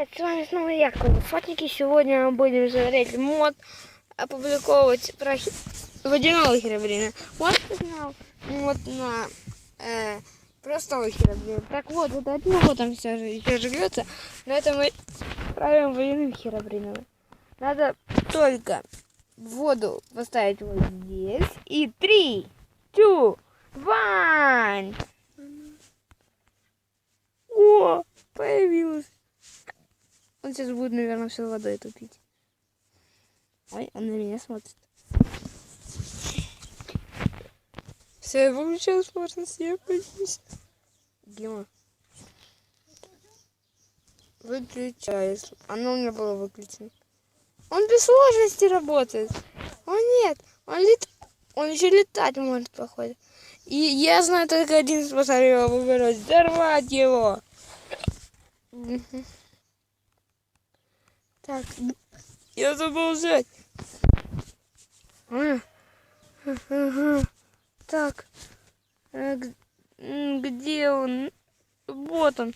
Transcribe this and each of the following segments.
С вами снова я, Фотники. Сегодня мы будем смотреть мод, опубликовывать про хи- водяного херобрина. Вот снял мод на э, простого херобрина. Так вот, вот от него там все же еще живется, но это мы правим водяным херобрином. Надо только воду поставить вот здесь. И три, two, one. О, появилась. Он сейчас будет, наверное, все водой тупить. Ой, он на меня смотрит. Все, я сложность, я боюсь. Дима. Выключаю. Оно у меня было выключено. Он без сложности работает. О нет, он лет... Он еще летать может, походу. И я знаю только один способ его выбрать. Взорвать его. Мгм. Так, я забыл взять. Так, э, где он? Вот он.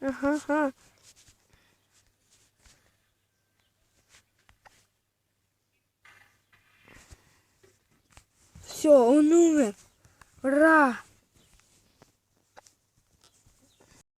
Ага. Все, он умер. Ура!